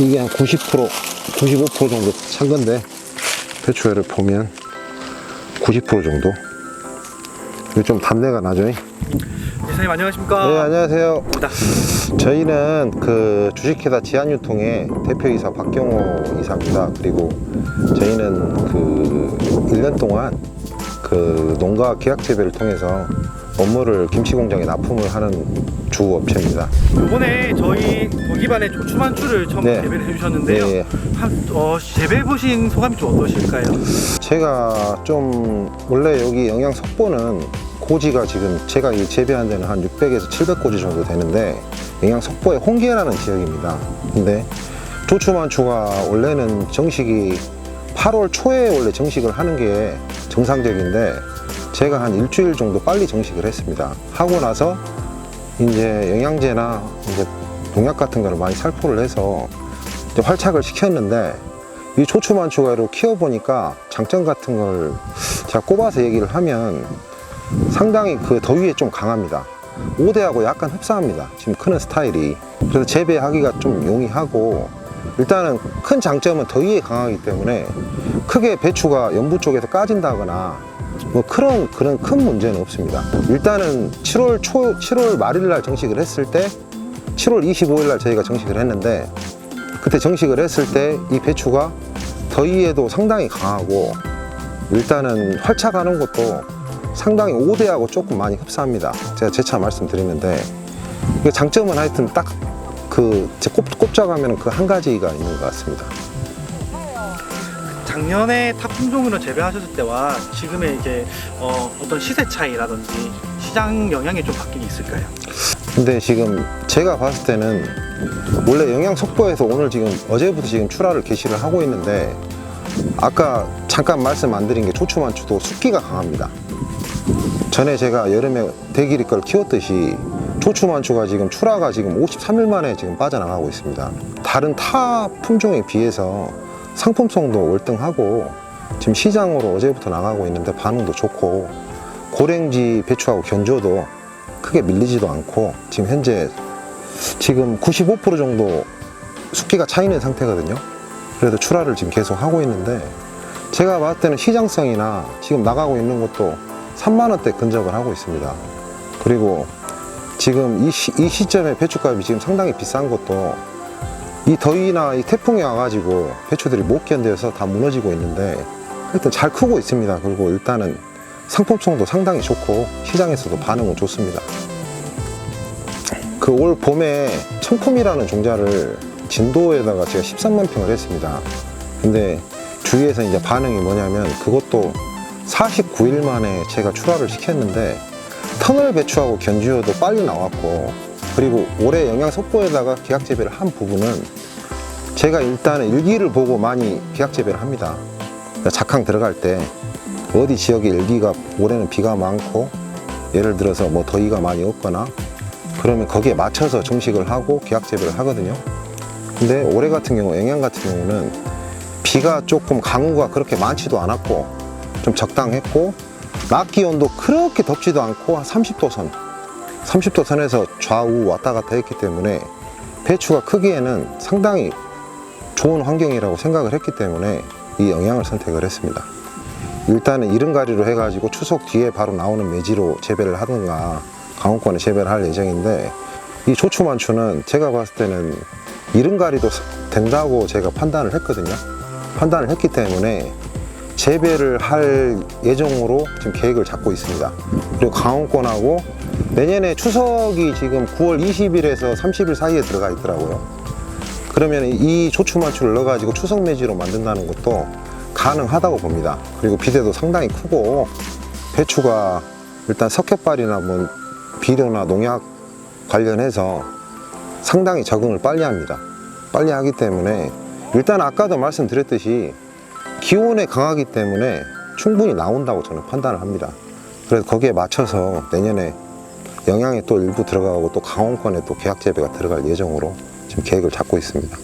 이게 한 90%, 95% 정도 찬 건데 배추회를 보면 90% 정도. 이게 좀 단내가 나죠? 네, 이사님 안녕하십니까? 안녕하세요. 네. 저희는 그 주식회사 지한유통의 대표이사 박경호 이사입니다. 그리고 저희는 그 1년 동안 그 농가 계약 재배를 통해서 업무를 김치 공장에 납품을 하는 주 업체입니다. 이번에 저희 고기반의 조추만추를 처음 네. 재배를 해주셨는데요. 네. 한, 어, 재배해 보신 소감이 좀 어떠실까요? 제가 좀 원래 여기 영양 석보는 고지가 지금 제가 이 재배한 데는 한 600에서 700고지 정도 되는데 영양 석보의 홍계라는 지역입니다. 근데 조추만추가 원래는 정식이 8월 초에 원래 정식을 하는 게 정상적인데 제가 한 일주일 정도 빨리 정식을 했습니다. 하고 나서 이제 영양제나 이제 농약 같은 거를 많이 살포를 해서 활착을 시켰는데 이 초추만 추가로 키워보니까 장점 같은 걸 제가 꼽아서 얘기를 하면 상당히 그 더위에 좀 강합니다. 5대하고 약간 흡사합니다. 지금 크는 스타일이. 그래서 재배하기가 좀 용이하고 일단은 큰 장점은 더위에 강하기 때문에 크게 배추가 연부 쪽에서 까진다거나 뭐 그런 그런 큰 문제는 없습니다. 일단은 7월 초 7월 말일 날 정식을 했을 때 7월 25일 날 저희가 정식을 했는데 그때 정식을 했을 때 이 배추가 더위에도 상당히 강하고 일단은 활착하는 것도 상당히 5대하고 조금 많이 흡사합니다. 제가 재차 말씀드리는데 장점은 하여튼 딱그 꼽자가면 그 한 가지가 있는 것 같습니다. 작년에 탑 품종으로 재배하셨을 때와 지금의 이제 어, 어떤 시세 차이라든지 시장 영향이 좀 바뀐 게 있을까요? 근데 지금 제가 봤을 때는 원래 영양 속보에서 오늘 지금 어제부터 지금 출하를 개시를 하고 있는데 아까 잠깐 말씀 안 드린 게 초추만추도 습기가 강합니다. 전에 제가 여름에 대기리 걸 키웠듯이 초추만추가 지금 출하가 지금 53일 만에 지금 빠져나가고 있습니다. 다른 타 품종에 비해서 상품성도 월등하고 지금 시장으로 어제부터 나가고 있는데 반응도 좋고 고랭지 배추하고 견조도 크게 밀리지도 않고 지금 현재 지금 95% 정도 숫기가 차 있는 상태거든요. 그래도 출하를 지금 계속 하고 있는데 제가 봤을 때는 시장성이나 지금 나가고 있는 것도 3만 원대 근접을 하고 있습니다. 그리고 지금 이, 시, 이 시점에 배추값이 지금 상당히 비싼 것도 이 더위나 이 태풍이 와가지고 배추들이 못 견뎌서 다 무너지고 있는데 일단 잘 크고 있습니다. 그리고 일단은 상품성도 상당히 좋고 시장에서도 반응은 좋습니다. 그 올 봄에 청품이라는 종자를 진도에다가 제가 13만 평을 했습니다. 근데 주위에서 이제 반응이 뭐냐면 그것도 49일 만에 제가 출하를 시켰는데 터널 배추하고 견주어도 빨리 나왔고 그리고 올해 영양 속보에다가 계약 재배를 한 부분은 제가 일단은 일기를 보고 많이 계약 재배를 합니다. 그러니까 작황 들어갈 때 어디 지역에 일기가 올해는 비가 많고 예를 들어서 뭐 더위가 많이 없거나 그러면 거기에 맞춰서 정식을 하고 계약 재배를 하거든요. 근데 올해 같은 경우 영양 같은 경우는 비가 조금 강우가 그렇게 많지도 않았고 좀 적당했고 낮 기온도 그렇게 덥지도 않고 한 30도 선 30도 선에서 좌우 왔다 갔다 했기 때문에 배추가 크기에는 상당히 좋은 환경이라고 생각을 했기 때문에 이 영양을 선택을 했습니다. 일단은 이른가리로 해가지고 추석 뒤에 바로 나오는 매지로 재배를 하든가 강원권에 재배를 할 예정인데 이 조추만추는 제가 봤을 때는 이른가리도 된다고 제가 판단을 했거든요. 판단을 했기 때문에 재배를 할 예정으로 지금 계획을 잡고 있습니다. 그리고 강원권하고 내년에 추석이 지금 9월 20일에서 30일 사이에 들어가 있더라고요. 그러면 이 조추만추를 넣어가지고 추석 매지로 만든다는 것도 가능하다고 봅니다. 그리고 비대도 상당히 크고 배추가 일단 석회발이나 뭐 비료나 농약 관련해서 상당히 적응을 빨리 합니다. 빨리 하기 때문에 일단 아까도 말씀드렸듯이 기온에 강하기 때문에 충분히 나온다고 저는 판단을 합니다. 그래서 거기에 맞춰서 내년에 영양이 또 일부 들어가고 또 강원권에 또 계약 재배가 들어갈 예정으로 지금 계획을 잡고 있습니다.